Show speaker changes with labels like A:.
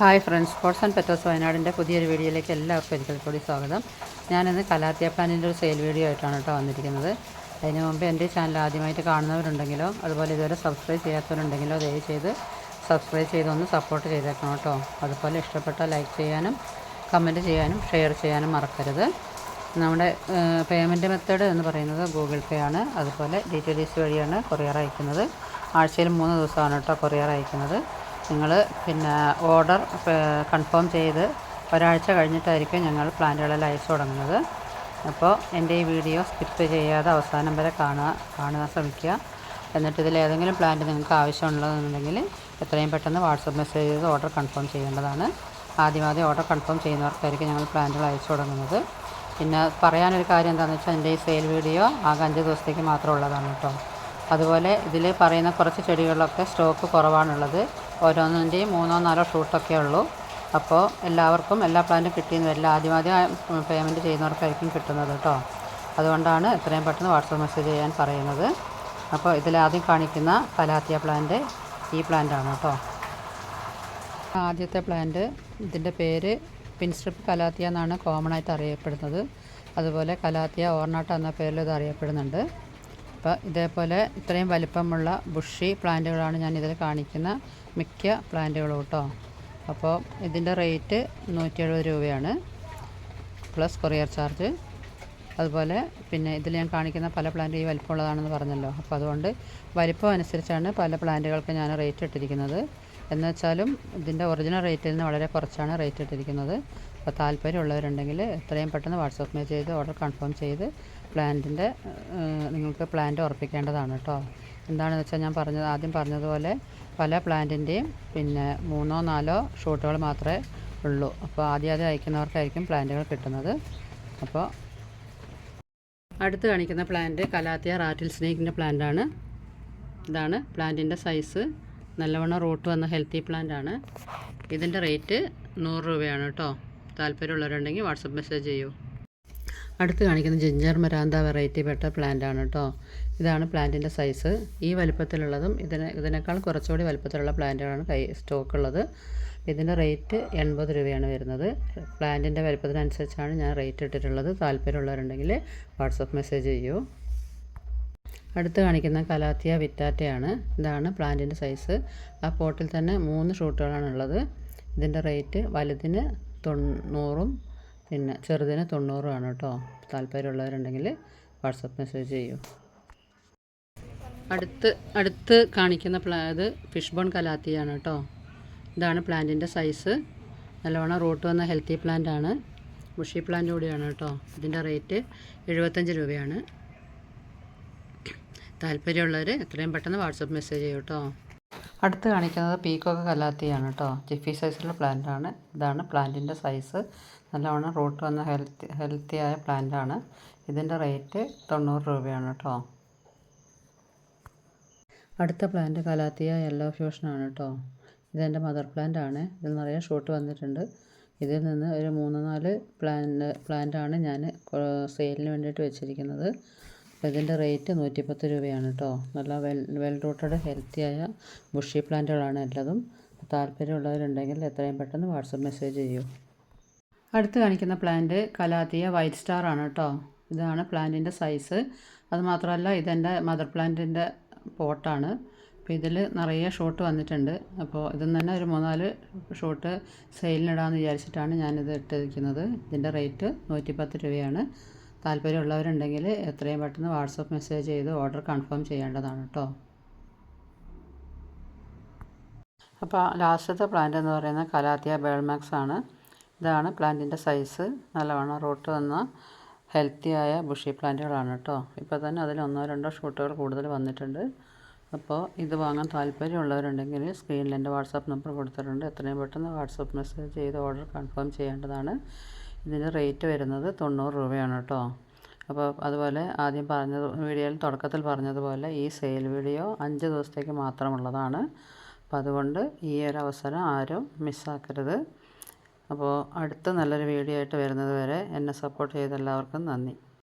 A: Hi friends sports and pets വയനാടിന്റെ പുതിയൊരു വീഡിയോയിലേക്ക് എല്ലാവർക്കും ഒരിക്കൽ കൂടി സ്വാഗതം. ഞാനിന്ന് കലാത്തിയ പ്ലാനിന്റെ ഒരു സെയിൽ വീഡിയോ ആയിട്ടാണ് കേട്ടോ വന്നിരിക്കുന്നത്. അതിന് മുമ്പ് എന്റെ ചാനൽ ആദ്യമായിട്ട് കാണുന്നവരുണ്ടെങ്കിലോ അതുപോലെ ഇതുവരെ സബ്സ്ക്രൈബ് ചെയ്യാത്തവരുണ്ടെങ്കിലോ ദയവ് ചെയ്ത് സബ്സ്ക്രൈബ് ചെയ്തൊന്ന് സപ്പോർട്ട് ചെയ്തേക്കണം കേട്ടോ. അതുപോലെ ഇഷ്ടപ്പെട്ട ലൈക്ക് ചെയ്യാനും കമന്റ് ചെയ്യാനും ഷെയർ ചെയ്യാനും മറക്കരുത്. നമ്മുടെ പേയ്മെന്റ് മെത്തേഡ് എന്ന് പറയുന്നത് ഗൂഗിൾ പേ ആണ്. അതുപോലെ ഡി ടി ഡി സി വഴിയാണ് കൊറിയർ അയക്കുന്നത്. ആഴ്ചയിൽ മൂന്ന് ദിവസമാണ് കേട്ടോ കൊറിയർ അയക്കുന്നത്. നിങ്ങൾ പിന്നെ ഓർഡർ കൺഫേം ചെയ്ത് ഒരാഴ്ച കഴിഞ്ഞിട്ടായിരിക്കും ഞങ്ങൾ പ്ലാന്റുകളെല്ലാം അയച്ചു തുടങ്ങുന്നത്. അപ്പോൾ എന്റെ ഈ വീഡിയോ സ്കിപ്പ് ചെയ്യാതെ അവസാനം വരെ കാണുക കാണുക ശ്രമിക്കുക. എന്നിട്ട് ഇതിൽ ഏതെങ്കിലും പ്ലാന്റ് നിങ്ങൾക്ക് ആവശ്യമുള്ളതെന്നുണ്ടെങ്കിൽ എത്രയും പെട്ടെന്ന് വാട്സപ്പ് മെസ്സേജ് ചെയ്ത് ഓർഡർ കൺഫേം ചെയ്യേണ്ടതാണ്. ആദ്യം ആദ്യം ഓർഡർ കൺഫേം ചെയ്യുന്നവർക്കായിരിക്കും ഞങ്ങൾ പ്ലാന്റുകൾ അയച്ചു തുടങ്ങുന്നത്. പിന്നെ പറയാനൊരു കാര്യം എന്താണെന്ന് വെച്ചാൽ എന്റെ ഈ സെയിൽ വീഡിയോ ആകെ അഞ്ച് ദിവസത്തേക്ക് മാത്രം ഉള്ളതാണ് കേട്ടോ. അതുപോലെ ഇതിൽ പറയുന്ന കുറച്ച് ചെടികളിലൊക്കെ സ്റ്റോക്ക് കുറവാണുള്ളത്. ഓരോന്നിന്റെയും മൂന്നോ നാലോ ഷൂട്ടൊക്കെ ഉള്ളൂ. അപ്പോൾ എല്ലാവർക്കും എല്ലാ പ്ലാന്റും കിട്ടിയെന്ന് വരില്ല. ആദ്യം ആദ്യം പേയ്മെന്റ് ചെയ്യുന്നവർക്കായിരിക്കും കിട്ടുന്നത് കേട്ടോ. അതുകൊണ്ടാണ് എത്രയും പെട്ടെന്ന് വാട്സപ്പ് മെസ്സേജ് ചെയ്യാൻ പറയുന്നത്. അപ്പോൾ ഇതിലാദ്യം കാണിക്കുന്ന കലാത്തിയ പ്ലാന്റ് ഈ പ്ലാന്റാണ് കേട്ടോ. ആദ്യത്തെ പ്ലാന്റ് ഇതിന്റെ പേര് പിൻസ്ട്രിപ്പ് കലാത്തിയ എന്നാണ് കോമൺ ആയിട്ട് അറിയപ്പെടുന്നത്. അതുപോലെ കലാത്തിയ ഓർണാട്ട എന്ന പേരിൽ ഇത് അറിയപ്പെടുന്നുണ്ട്. അപ്പോൾ ഇതേപോലെ ഇത്രയും വലിപ്പമുള്ള ബുഷി പ്ലാന്റുകളാണ് ഞാൻ ഇതിൽ കാണിക്കുന്ന മിക്ക പ്ലാന്റുകളും കേട്ടോ. അപ്പോൾ ഇതിന്റെ റേറ്റ് നൂറ്റി എഴുപത് രൂപയാണ്. Plus courier charge. അതുപോലെ പിന്നെ ഇതിൽ ഞാൻ കാണിക്കുന്ന പല പ്ലാന്റ് ഈ വലിപ്പമുള്ളതാണെന്ന് പറഞ്ഞല്ലോ. അപ്പോൾ അതുകൊണ്ട് വലിപ്പം അനുസരിച്ചാണ് പല പ്ലാന്റുകൾക്ക് ഞാൻ റേറ്റ് ഇട്ടിരിക്കുന്നത്. എന്ന് വെച്ചാലും ഇതിന്റെ ഒറിജിനൽ റേറ്റിൽ നിന്ന് വളരെ കുറച്ചാണ് റേറ്റ് ഇട്ടിരിക്കുന്നത്. അപ്പോൾ താല്പര്യമുള്ളവരുണ്ടെങ്കിൽ എത്രയും പെട്ടെന്ന് വാട്സപ്പ് മെസ്സേജ് ചെയ്ത് ഓർഡർ കൺഫേം ചെയ്ത് പ്ലാന്റിന്റെ നിങ്ങൾക്ക് പ്ലാന്റ് ഉറപ്പിക്കേണ്ടതാണ് കേട്ടോ. എന്താണെന്ന് വെച്ചാൽ ഞാൻ പറഞ്ഞത് ആദ്യം പറഞ്ഞതുപോലെ പല പ്ലാന്റിന്റെയും പിന്നെ മൂന്നോ നാലോ ഷൂട്ടുകൾ മാത്രമേ ഉള്ളൂ. അപ്പോൾ ആദ്യം ആദ്യം അയക്കുന്നവർക്കായിരിക്കും പ്ലാന്റുകൾ കിട്ടുന്നത്. അപ്പോൾ അടുത്ത് കാണിക്കുന്ന പ്ലാന്റ് കലാത്തിയ റാറ്റിൽ സ്നേക്കിന്റെ പ്ലാന്റാണ് ഇതാണ് പ്ലാന്റിന്റെ സൈസ് നല്ലവണ്ണം റൂട്ട് വന്ന ഹെൽത്തി പ്ലാന്റ് ആണ്. ഇതിന്റെ റേറ്റ് നൂറ് രൂപയാണ് കേട്ടോ. താല്പര്യമുള്ളവരുണ്ടെങ്കിൽ വാട്സപ്പ് മെസ്സേജ് ചെയ്യൂ. അടുത്ത് കാണിക്കുന്ന ജിഞ്ചർ മരാന്ത വെറൈറ്റി പെട്ട പ്ലാന്റ് ആണ് കേട്ടോ. ഇതാണ് പ്ലാന്റിന്റെ സൈസ്. ഈ വലിപ്പത്തിലുള്ളതും ഇതിന് ഇതിനേക്കാൾ കുറച്ചുകൂടി വലിപ്പത്തിലുള്ള പ്ലാന്റുകളാണ് കൈ സ്റ്റോക്ക് ഉള്ളത്. ഇതിന്റെ റേറ്റ് എൺപത് രൂപയാണ് വരുന്നത്. പ്ലാന്റിന്റെ വലിപ്പത്തിനനുസരിച്ചാണ് ഞാൻ റേറ്റ് ഇട്ടിട്ടുള്ളത്. താല്പര്യമുള്ളവരുണ്ടെങ്കിൽ വാട്സപ്പ് മെസ്സേജ് ചെയ്യൂ. അടുത്ത് കാണിക്കുന്ന കലാത്തിയ വിറ്റാറ്റയാണ്. ഇതാണ് പ്ലാന്റിന്റെ സൈസ്. ആ പോട്ടിൽ തന്നെ മൂന്ന് ഷൂട്ടുകളാണ് ഉള്ളത്. ഇതിന്റെ റേറ്റ് വലുതിന് തൊണ്ണൂറും പിന്നെ ചെറുതിന് തൊണ്ണൂറുമാണ് കേട്ടോ. താല്പര്യമുള്ളവരുണ്ടെങ്കിൽ വാട്സപ്പ് മെസ്സേജ് ചെയ്യൂ. അടുത്ത് അടുത്ത് കാണിക്കുന്ന പ്ലാ ഇത് ഫിഷ് ബോൺ കലാത്തിയാണ് കേട്ടോ. ഇതാണ് പ്ലാന്റിന്റെ സൈസ്. നല്ലവണ്ണം റൂട്ട് വന്ന ഹെൽത്തി പ്ലാന്റ് ആണ് ബുഷി പ്ലാന്റ് കൂടിയാണ് കേട്ടോ. ഇതിന്റെ റേറ്റ് എഴുപത്തഞ്ച് രൂപയാണ്. താല്പര്യമുള്ളവർ എത്രയും പെട്ടെന്ന് വാട്സപ്പ് മെസ്സേജ് ചെയ്യൂ കേട്ടോ അടുത്ത് കാണിക്കുന്നത് പീക്കോക്ക് കലാത്തിയാണ് കേട്ടോ ജിഫി സൈസിലുള്ള പ്ലാന്റാണ് ഇതാണ് പ്ലാന്റിന്റെ സൈസ് നല്ലവണ്ണം റൂട്ട് വന്ന ഹെൽത്തി ഹെൽത്തിയായ പ്ലാന്റാണ് ഇതിന്റെ റേറ്റ് തൊണ്ണൂറ് രൂപയാണ് കേട്ടോ അടുത്ത പ്ലാന്റ് കലാത്തിയ യെല്ലോ ഫ്യൂഷനാണ് കേട്ടോ ഇതെന്റെ മദർ പ്ലാന്റ് ആണ്. ഇതിൽ നിറയെ ഷൂട്ട് വന്നിട്ടുണ്ട്. ഇതിൽ നിന്ന് ഒരു മൂന്ന് നാല് പ്ലാന്റ് പ്ലാന്റാണ് ഞാൻ സെയിലിന് വേണ്ടിയിട്ട് വെച്ചിരിക്കുന്നത്. ഇതിന്റെ റേറ്റ് നൂറ്റിപ്പത്ത് രൂപയാണ് കേട്ടോ നല്ല വെൽ വെൽ റൂട്ടഡ് ഹെൽത്തിയായ ബുഷി പ്ലാന്റുകളാണ് എല്ലതും. താല്പര്യമുള്ളവരുണ്ടെങ്കിൽ എത്രയും പെട്ടെന്ന് വാട്സപ്പ് മെസ്സേജ് ചെയ്യൂ. അടുത്ത് കാണിക്കുന്ന പ്ലാന്റ് കലാത്തിയ വൈറ്റ് സ്റ്റാർ ആണ് കേട്ടോ ഇതാണ് പ്ലാന്റിന്റെ സൈസ്. അതുമാത്രമല്ല ഇതെന്റെ മദർ പ്ലാന്റിന്റെ പോട്ടാണ്. അപ്പോൾ ഇതിൽ നിറയെ ഷോട്ട് വന്നിട്ടുണ്ട്. അപ്പോൾ ഇതിൽ തന്നെ ഒരു മൂന്നാൽ ഷോട്ട് സെയിലിനിടാമെന്ന് വിചാരിച്ചിട്ടാണ് ഞാനിത് ഇട്ടിരിക്കുന്നത്. ഇതിന്റെ റേറ്റ് നൂറ്റിപ്പത്ത് രൂപയാണ്. താല്പര്യമുള്ളവരുണ്ടെങ്കിൽ എത്രയും പെട്ടെന്ന് വാട്സപ്പ് മെസ്സേജ് ചെയ്ത് ഓർഡർ കൺഫേം ചെയ്യേണ്ടതാണ് കേട്ടോ. അപ്പോൾ ലാസ്റ്റത്തെ പ്ലാന്റ് എന്ന് പറയുന്നത് കലാത്തിയ ബേൾമാക്സ് ആണ്. ഇതാണ് പ്ലാന്റിന്റെ സൈസ്. നല്ലവണ്ണം റൂട്ട് വന്ന ഹെൽത്തിയായ ബുഷി പ്ലാന്റുകളാണ് കേട്ടോ. ഇപ്പോൾ തന്നെ അതിൽ ഒന്നോ രണ്ടോ ഷൂട്ടുകൾ കൂടുതൽ വന്നിട്ടുണ്ട്. അപ്പോൾ ഇത് വാങ്ങാൻ താല്പര്യമുള്ളവരുണ്ടെങ്കിൽ സ്ക്രീനിൽ എന്റെ വാട്സാപ്പ് നമ്പർ കൊടുത്തിട്ടുണ്ട്. എത്രയും പെട്ടെന്ന് വാട്സപ്പ് മെസ്സേജ് ചെയ്ത് ഓർഡർ കൺഫേം ചെയ്യേണ്ടതാണ്. ഇതിന്റെ റേറ്റ് വരുന്നത് തൊണ്ണൂറ് രൂപയാണ് കേട്ടോ. അപ്പോൾ അതുപോലെ ആദ്യം പറഞ്ഞത് വീഡിയോയിൽ തുടക്കത്തിൽ പറഞ്ഞതുപോലെ ഈ സെയിൽ വീഡിയോ അഞ്ച് ദിവസത്തേക്ക് മാത്രമുള്ളതാണ്. അപ്പോൾ അതുകൊണ്ട് ഈ ഒരു അവസരം ആരും മിസ്സാക്കരുത്. അപ്പോൾ അടുത്ത നല്ലൊരു വീഡിയോ ആയിട്ട് വരുന്നത് വരെ എന്നെ സപ്പോർട്ട് ചെയ്ത എല്ലാവർക്കും നന്ദി.